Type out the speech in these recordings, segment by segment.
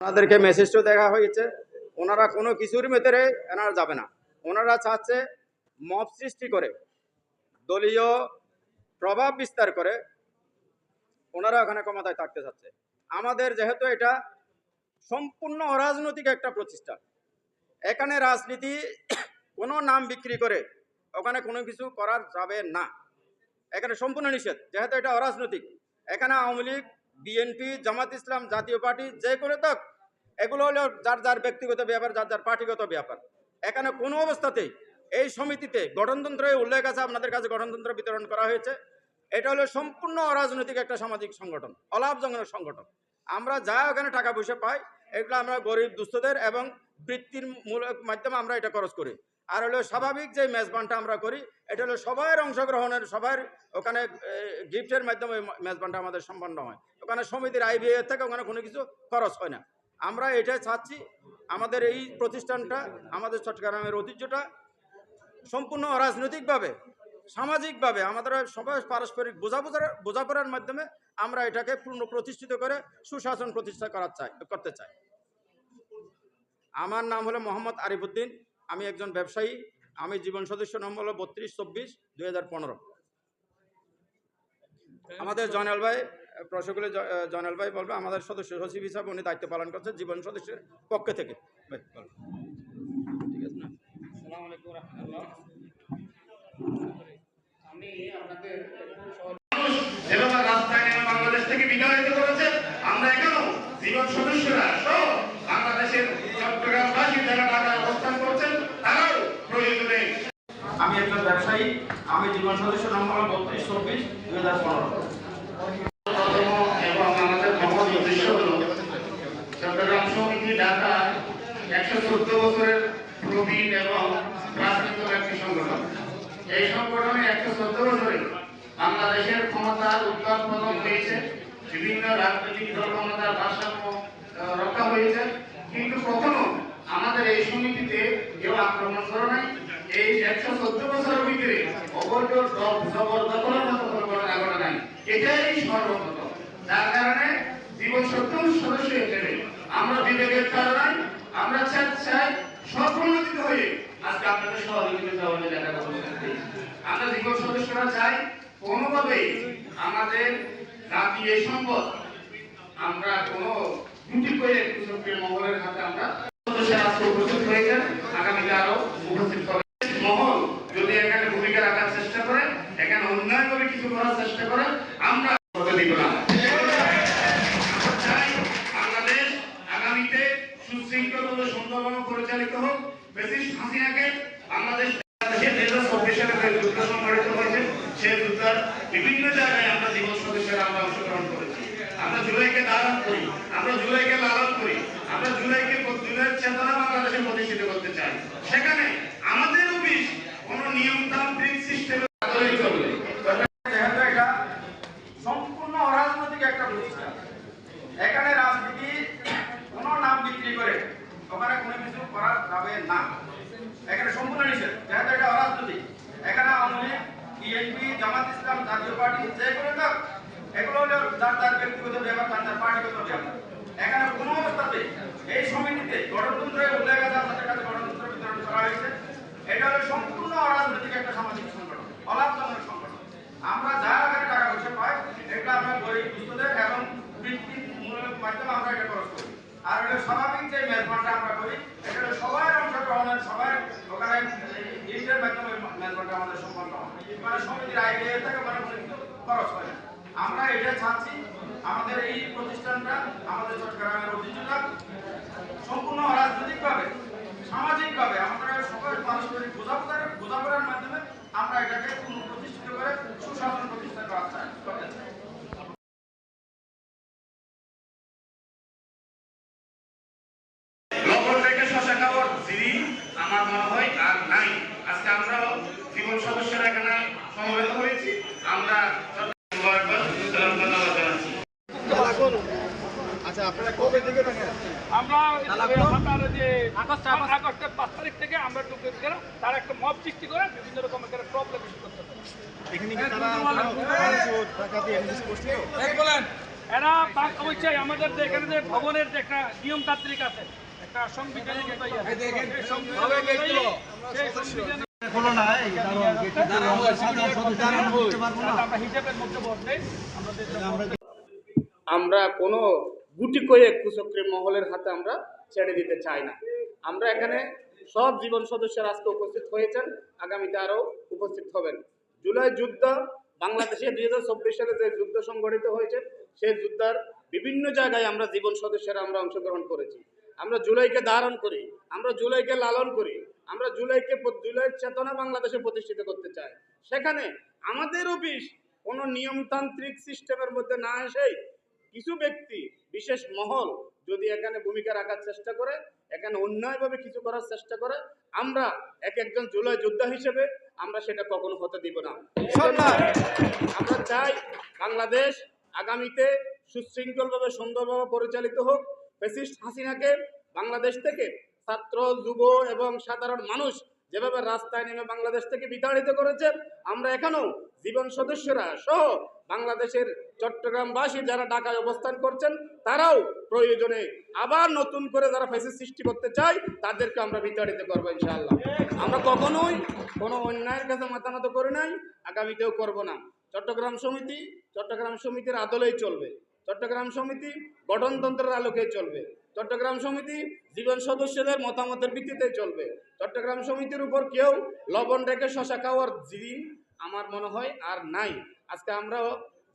ওনাদেরকে মেসেজও দেখা হয়েছে। ওনারা কোনো কিছুর ভেতরে এনারা যাবে না। ওনারা চাচ্ছে মব সৃষ্টি করে, দলীয় প্রভাব বিস্তার করে ওনারা ওখানে ক্ষমতায় থাকতে চাচ্ছে। আমাদের যেহেতু এটা সম্পূর্ণ অরাজনৈতিক একটা প্রতিষ্ঠান, এখানে রাজনীতি কোনো নাম বিক্রি করে ওখানে কোনো কিছু করার যাবে না। এখানে সম্পূর্ণ নিষেধ, যেহেতু এটা অরাজনৈতিক। এখানে Awami League, BNP, Jamaat Islam, Jatiya party, যে করে থাক এগুলো হলো যার যার ব্যক্তিগত ব্যাপার, যার যার পার্টিগত ব্যাপার। এখানে কোনো অবস্থাতেই এই সমিতিতে গঠনতন্ত্রের উল্লেখ আছে, আপনাদের কাছে গঠনতন্ত্র বিতরণ করা হয়েছে। এটা হলো সম্পূর্ণ অরাজনৈতিক একটা সামাজিক সংগঠন অলাভজনক সংগঠন। আমরা যা ওখানে টাকা পয়সা পাই, এগুলো আমরা গরিব দুস্থদের এবং বৃত্তির মূলক মাধ্যমে আমরা এটা খরচ করি। আর হলো স্বাভাবিক যে মেজবানটা আমরা করি, এটা হলো সবার অংশগ্রহণের সবার ওখানে গিফটের মাধ্যমে মেজবানটা আমাদের সম্পন্ন হয়। ওখানে সমিতির আইবিএ থেকে ওখানে কোনো কিছু খরচ হয় না। আমরা এটাই চাচ্ছি, আমাদের এই প্রতিষ্ঠানটা, আমাদের চট্টগ্রামের ঐতিহ্যটা সম্পূর্ণ অরাজনৈতিকভাবে, সামাজিকভাবে, আমাদের সবাই পারস্পরিক বোঝাপড়ার বোঝাপড়ার মাধ্যমে আমরা এটাকে পূর্ণ প্রতিষ্ঠিত করে সুশাসন প্রতিষ্ঠা করার চাই, করতে চাই। আমার নাম হলো মোহাম্মদ আরিফুদ্দিন, আমি একজন ব্যবসায়ী, আমি জীবন সদস্য নম্বর হলো বত্রিশ চব্বিশ দুই আমাদের জয়নাল ভাই প্রশাসকুলে জয়নাল ভাই বলবে আমাদের সদস্য সচিব হিসাবে উনি দায়িত্ব পালন করছেন জীবন সদস্যের পক্ষ থেকে। ভাই, ঠিক আছে না? আসসালামু আলাইকুম রহমতুল্লাহ। আমি আপনাদের যেভাবে রাস্তায় বাংলাদেশ থেকে বিতাড়িত করেছে আমরা এখানেও জীবন সদস্যরা সহ বাংলাদেশের চট্টগ্রামবাসী যারা ঢাকায় অবস্থান করছেন তারাও প্রয়োজনে আমি একজন ব্যবসায়ী আমি জীবন সদস্য নম্বর বত্রিশ চব্বিশ দুই হাজার পনেরো প্রথম এবং আমাদের মহৎ উদ্দেশ্য হল চট্টগ্রাম সমিতি একশো চোদ্দ বছরের প্রবীণ এবং প্রাচীন একটি সংগঠন। এই সংগঠনে একশো চোদ্দ বছরে বাংলাদেশের ক্ষমতার উত্থান পতন হয়েছে, বিভিন্ন রাজনৈতিক দল ক্ষমতার ভারসাম্য রক্ষা হয়েছে। কিন্তু কখনো আমাদের এই সমিতিতে কেউ আক্রমণ করে নাই। এই একশো চোদ্দ বছরের ভিতরে অবৈধ জবরদখলের মতো কোনো ঘটনা ঘটে নাই। এটাই সর্বপ্রথম। যার কারণে জীবন সত্তর সদস্য হিসেবে আমরা বিবেকের কারণে আমরা স্বেচ্ছায় স্বপ্রণোদিত হয়ে আজকে আপনাদের সহযোগিতা হলে দেখা করতে আমরা জীবন সদস্যরা চাই কোনোভাবেই আমাদের জাতি এই সম্পদ আমরা কোনো দুটি করে কৃষকের মহলের হাতে আমরা সদস্য আজকে উপস্থিত হয়েছে আগামীতে আরও উপস্থিত হবে। মহল যদি এখানে ভূমিকা রাখার চেষ্টা করে, এখানে উন্নয়নভাবে কিছু করার চেষ্টা করে, আমরা দিব না সুশৃঙ্খল সুন্দরভাবে পরিচালিত হোক বেশি হাসিনাকে বাংলাদেশ সংগঠিত বিভিন্ন জায়গায় আমরা জীবন আমরা অংশগ্রহণ করেছি। আমরা জুলাইকে ধারণ করি, আমরা জুলাইকে লালন করি, আমরা জুলাইকে জুলাইয়ের চেতনা বাংলাদেশে প্রতিষ্ঠিত করতে চাই। সেখানে আমাদের অফিস কোন নিয়মতান্ত্রিক সিস্টেমে চলবে যেহেতু এটা সম্পূর্ণ অরাজনৈতিক একটা প্রতিষ্ঠান এখানে রাজনীতি কোনো নাম বিক্রি করে ওখানে কোনো কিছু করা যাবে না এখানে সম্পূর্ণ নিষেধ যেহেতু এটা অরাজনৈতিক এখানে Awami League BNP Jamaat Islam Jatiya party যে করে থাক এগুলো হলো যার যার ব্যক্তিগত ব্যাপার যার যার পার্টিগত ব্যাপার এখানে কোনো অবস্থাতে এই সমিতিতে গণতন্ত্রের উল্লেখ আছে আপনাদের কাছে গণতন্ত্র বিতরণ করা হয়েছে এটা হলো সম্পূর্ণ অরাজনৈতিক একটা সামাজিক সংগঠন, অলাভজনক সংগঠন। আমরা যা এখানে টাকা পয়সা পাই, এটা আমরা গরিব দুস্থদের এবং বৃত্তির মূলক মাধ্যমে আমরা এটা খরচ করি। আর হলো স্বাভাবিক যে মেজবানটা আমরা করি, এটা সবার অংশগ্রহণের, সবাই ওখানে গিফটের মাধ্যমে মেজবানটা আমাদের সম্পন্ন হয়। মানে সমিতির আইডিয়া থেকে মানে কোনো কিছু খরচ হয় আমরা এটা চাচ্ছি, আমাদের এই প্রতিষ্ঠানটা আমাদের চট্টগ্রামের ঐতিহ্যটা সম্পূর্ণ অরাজনৈতিকভাবে সামাজিকভাবে আমরা সবাই পারস্পরিক বোঝাপড়ার বোঝাপড়ার মাধ্যমে আমরা এটাকে পুনঃপ্রতিষ্ঠিত করে সুশাসন প্রতিষ্ঠা করা চাই। আমার মনে হয় আর নাই। আজকে আমরা জীবন সদস্যরা এখানে সমবেত হয়েছি। আমরা ধন্যবাদ ধন্যবাদ জানাচ্ছি আমরা যে আগস্টের পাঁচ তারিখ থেকে আমরা তার একটা মব সৃষ্টি করে বিভিন্ন রকম এখানে প্রবলেম করতে হবে। এখানে কি তারা ভাঙচুর, ডাকাতি এমনি কিছু করছিল? বলেন। এরা অবশ্যই আমাদের যে এখানে যে ভবনের যে একটা নিয়মতান্ত্রিক আছে একটা সংবিধানিক সংবিধান আমরা কোনো গুটি কয়েক কুচক্রের মহলের হাতে আমরা ছেড়ে দিতে চাই না। আমরা এখানে সব জীবন সদস্যরা আজকে উপস্থিত হয়েছেন, আগামীতে আরও উপস্থিত হবেন। জুলাই যুদ্ধ, বাংলাদেশে দুই হাজার চব্বিশ সালে যে যুদ্ধ সংগঠিত হয়েছে সেই যুদ্ধের বিভিন্ন জায়গায় আমরা জীবন সদস্যরা আমরা অংশগ্রহণ করেছি। আমরা জুলাইকে ধারণ করি, আমরা জুলাইকে লালন করি, আমরা জুলাইকে জুলাইয়ের চেতনা বাংলাদেশে প্রতিষ্ঠিত করতে চাই। সেখানে আমাদের অফিস কোনো নিয়মতান্ত্রিক সিস্টেমের মধ্যে না এসেই কিছু ব্যক্তি বিশেষ মহল যদি এখানে ভূমিকা রাখার চেষ্টা করে এখানে অন্যায়ভাবে কিছু করার চেষ্টা করে আমরা এক একজন জুলাই যোদ্ধা হিসেবে আমরা সেটা কখনো হতে দিব না। আমরা চাই বাংলাদেশ আগামীতে সুশৃঙ্খলভাবে সুন্দরভাবে পরিচালিত হোক। ফেসিস্ট হাসিনাকে বাংলাদেশ থেকে ছাত্র যুব এবং সাধারণ মানুষ যেভাবে রাস্তায় নেমে বাংলাদেশ থেকে বিতাড়িত করেছে, আমরা এখনও জীবন সদস্যরা সহ বাংলাদেশের চট্টগ্রামবাসী যারা ঢাকায় অবস্থান করছেন, তারাও প্রয়োজনে আবার নতুন করে যারা ফেসিস সৃষ্টি করতে চায়, তাদেরকে আমরা বিতাড়িত করব ইনশাআল্লাহ। আমরা কখনোই কোনো অন্যায়ের কাছে মাথা নত করে নাই, আগামীতেও করব না। চট্টগ্রাম সমিতি, চট্টগ্রাম সমিতির আদলেই চলবে। চট্টগ্রাম সমিতি গঠনতন্ত্রের আলোকেই চলবে। চট্টগ্রাম সমিতি জীবন সদস্যদের মতামতের ভিত্তিতে চলবে। চট্টগ্রাম সমিতির উপর কেউ লবণ রেখে শশা খাওয়ার দিন আমার মনে হয় আর নাই। আজকে আমরাও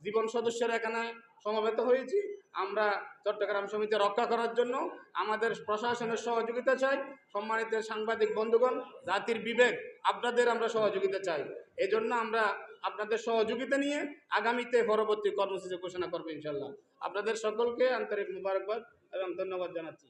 জীবন সদস্যরা এখানে সমবেত হয়েছি। আমরা চট্টগ্রাম সমিতি রক্ষা করার জন্য আমাদের প্রশাসনের সহযোগিতা চাই, সম্মানিত সাংবাদিক বন্ধুগণ, জাতির বিবেক, আপনাদের আমরা সহযোগিতা চাই। এই জন্য আমরা আপনাদের সহযোগিতা নিয়ে আগামীতে পরবর্তী কর্মসূচি ঘোষণা করব ইনশাল্লাহ। আপনাদের সকলকে আন্তরিক মুবারকবাদ। এবং ধন্যবাদ জানাচ্ছি।